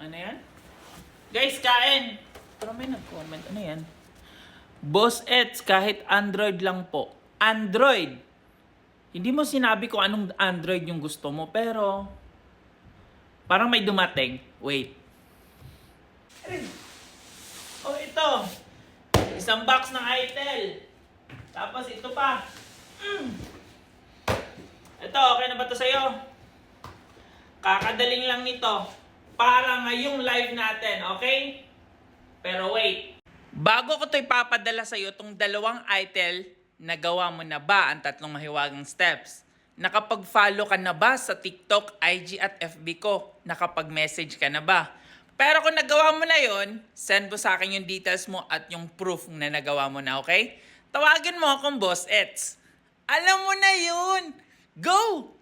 Ano yan? Guys, kain! Pero may nag-comment. Ano yan? Boss Eds, kahit Android lang po. Android! Hindi mo sinabi kung anong Android yung gusto mo, pero... Parang may dumating. Wait. Oh, ito. Isang box ng Itel. Tapos ito pa. Mm. Ito, okay na ba to sa'yo? Kakadaling lang nito. Para ngayong live natin, okay? Pero wait. Bago ko to ipapadala sa'yo itong dalawang itel, nagawa mo na ba ang tatlong mahiwagang steps? Nakapag-follow ka na ba sa TikTok, IG at FB ko? Nakapag-message ka na ba? Pero kung nagawa mo na yon, send mo sa akin yung details mo at yung proof na nagawa mo na, okay? Tawagin mo akong Boss Eds. Alam mo na yun! Go!